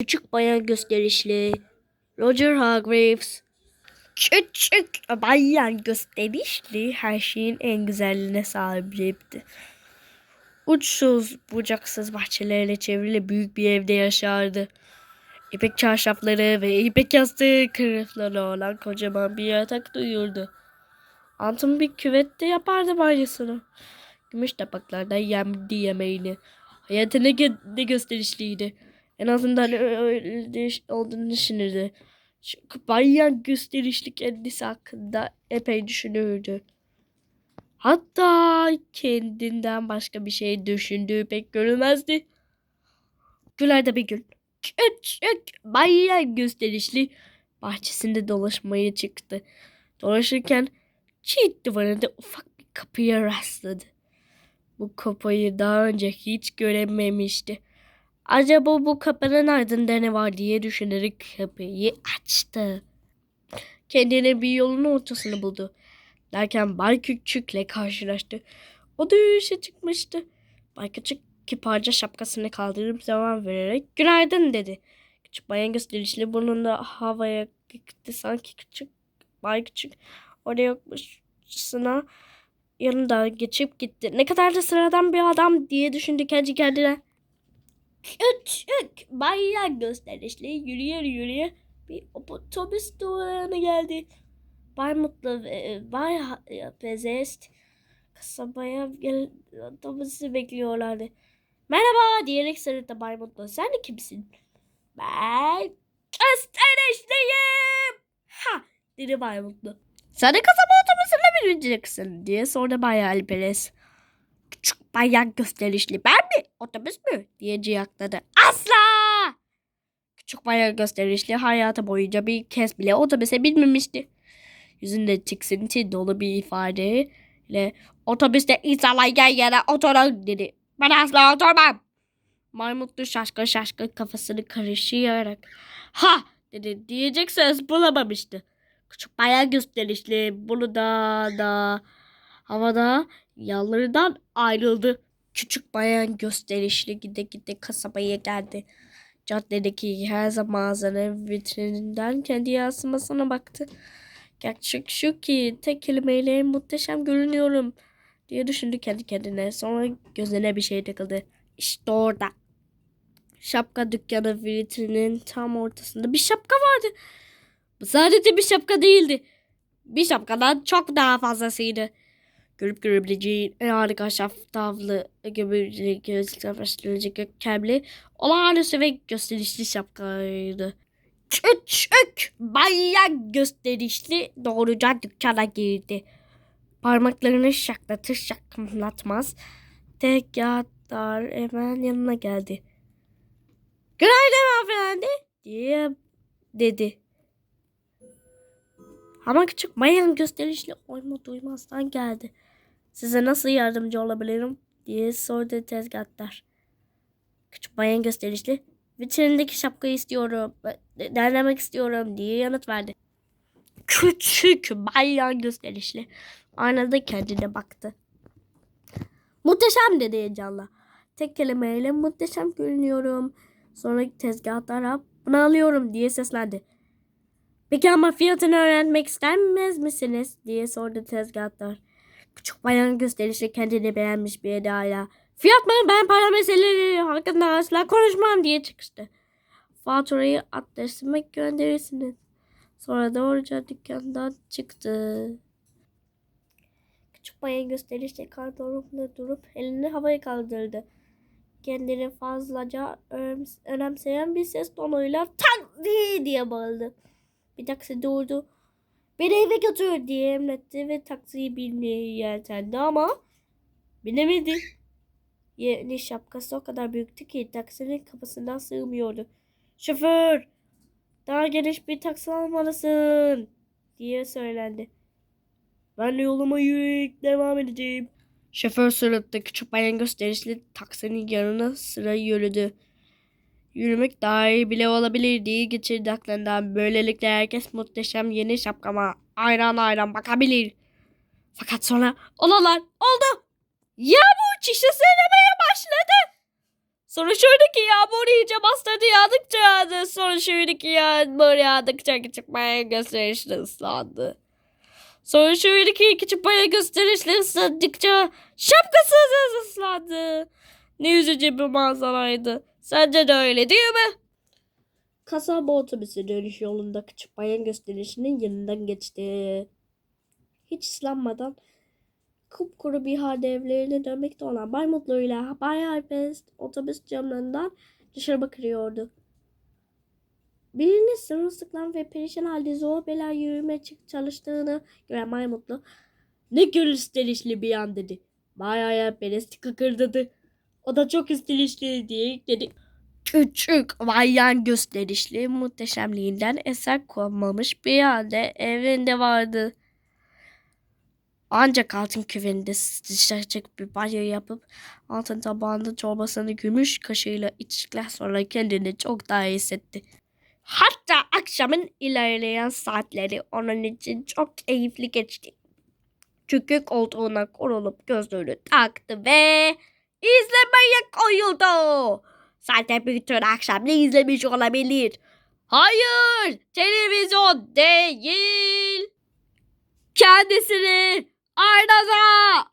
Küçük bayan gösterişli. Roger Hargreaves. Küçük bayan gösterişli her şeyin en güzelliğine sahipti. Uçsuz bucaksız bahçelerle çevrili büyük bir evde yaşardı. İpek çarşafları ve ipek yastığı kırıkları olan kocaman bir yatak duyurdu. Antın bir küvette yapardı banyosunu. Gümüş tabaklarda yemdi yemeğini. Hayatı ne, gö- ne gösterişliydi. En azından öyle olduğunu düşünürdü. Çünkü bayan gösterişli kendisi hakkında epey düşünürdü. Hatta kendinden başka bir şey düşündüğü pek görülmezdi. Günlerde bir gün küçük bayan gösterişli bahçesinde dolaşmaya çıktı. Dolaşırken çiğit duvarında ufak bir kapıya rastladı. Bu kapıyı daha önce hiç görememişti. Acaba bu kapının ardında ne var diye düşünerek kapıyı açtı. Kendine bir yolun ortasını buldu. Derken Bay Küçük'le karşılaştı. O da yürüyüşe çıkmıştı. Bay Küçük kiparca şapkasını kaldırıp zaman vererek günaydın dedi. Küçük bayan gösterişli burnunda havaya gitti sanki küçük Bay Küçük orada yokmuşsuna yanında geçip gitti. Ne kadar da sıradan bir adam diye düşündü kendi kendine. Küçük bayan gösterişli yürüye yürüye bir otobüs durağına geldi. Bay Mutlu ve Bay Ha- Pezest kasabaya gel otobüsü bekliyorlardı. Merhaba diyerek sarıldı Bay Mutlu. Sen de kimsin? Ben gösterişliyim. Ha dedi Bay Mutlu. Sen de kasaba otobüsüne bineceksin diye sordu Bay Alperes. Küçük bayan gösterişli ben mi? Otobüs mü? diye ciyakladı. Asla! Küçük bayan gösterişli hayatı boyunca bir kez bile otobüse binmemişti. Yüzünde tiksinti dolu bir ifadeyle otobüste insanlar yan yana oturun dedi. Ben asla oturmam. Maymutlu şaşkın şaşkın kafasını karıştırarak ha dedi diyecek söz bulamamıştı. Küçük bayan gösterişli bunu da da havada yanlarından ayrıldı. Küçük bayan gösterişli gide gide kasabaya geldi. Caddedeki her mağazanın vitrininden kendi yansımasına baktı. Gerçek şu ki tek kelimeyle muhteşem görünüyorum diye düşündü kendi kendine. Sonra gözüne bir şey takıldı. İşte orada. Şapka dükkanı vitrinin tam ortasında bir şapka vardı. Bu sadece bir şapka değildi. Bir şapkadan çok daha fazlasıydı. Görüp görebileceğin en harika şaftavlı, göbeği gösterişli, gökkemli, olağanüstü ve gösterişli şapkaydı. Küçük bayan gösterişli doğruca dükkana girdi. Parmaklarını şaklatır şaklatmaz. Tezgahtar hemen yanına geldi. Günaydın hanımefendi diye dedi. Ama küçük bayan gösterişli oyma duymazdan geldi. Size nasıl yardımcı olabilirim diye sordu tezgahtar. Küçük bayan gösterişli vitrindeki şapkayı istiyorum, e, denemek istiyorum diye yanıt verdi. Küçük bayan gösterişli aynada kendine baktı. Muhteşem dedi heyecanla. Tek kelimeyle muhteşem görünüyorum. Sonra tezgahtara bunu alıyorum diye seslendi. Peki ama fiyatını öğrenmek istemez misiniz? diye sordu tezgahtar. Küçük bayan gösterişle kendini beğenmiş bir edayla. Fiyat mı? Ben para meseleleri hakkında asla konuşmam diye çıkıştı. Faturayı adresime gönderirsiniz. Sonra doğruca dükkandan çıktı. Küçük bayan gösterişle kardorumda durup elini havaya kaldırdı. Kendini fazlaca önems- önemseyen bir ses tonuyla taksi diye bağırdı. Bir taksi durdu. Beni eve götür diye emretti ve taksiyi binmeye yeltendi ama binemedi. Yeni şapkası o kadar büyüktü ki taksinin kapısından sığmıyordu. Şoför, daha geniş bir taksi almalısın diye söylendi. Ben de yoluma yürüyerek devam edeceğim. Şoför sırıttı. Küçük bayan gösterişli taksinin yanına sıra yürüdü. Yürümek daha iyi bile olabilir diye geçirdi aklından. Böylelikle herkes muhteşem yeni şapkama ayran ayran bakabilir. Fakat sonra olanlar oldu. Yağmur çişi söylemeye başladı. Sonra şuradaki yağmur iyice bastırdı yağdıkça yağdı. Sonra şuradaki yağmur yağdıkça küçük bayan gösterişli ıslandı. Sonra şuradaki küçük bayan gösterişli ıslandıkça şapkası da ıslandı. Ne üzücü bir manzaraydı. Sence de öyle değil mi? Kasaba otobüsü dönüş yolunda küçük gösterişinin yanından geçti. Hiç ıslanmadan kupkuru bir halde evlerine dönmekte olan Bay Mutlu ile Bay Alpes otobüs camlarından dışarı bakıyordu. Birinin sırılsıklam ve perişan halde zor bela yürüme çık çalıştığını gören Bay Mutlu ne gösterişli bir an dedi. Bay Alpes kıkırdadı. O da çok istilişli diye dedi. Küçük bayan gösterişli muhteşemliğinden eser konmamış bir halde evinde vardı. Ancak altın küveninde sıcacık bir banyo yapıp altın tabağında çorbasını gümüş kaşığıyla içtikten sonra kendini çok daha iyi hissetti. Hatta akşamın ilerleyen saatleri onun için çok keyifli geçti. Çünkü koltuğuna kurulup gözlüğünü taktı ve izlemeye koyuldu. Zaten bütün akşam ne izlemiş olabilir? Hayır, televizyon değil. Kendisini aynada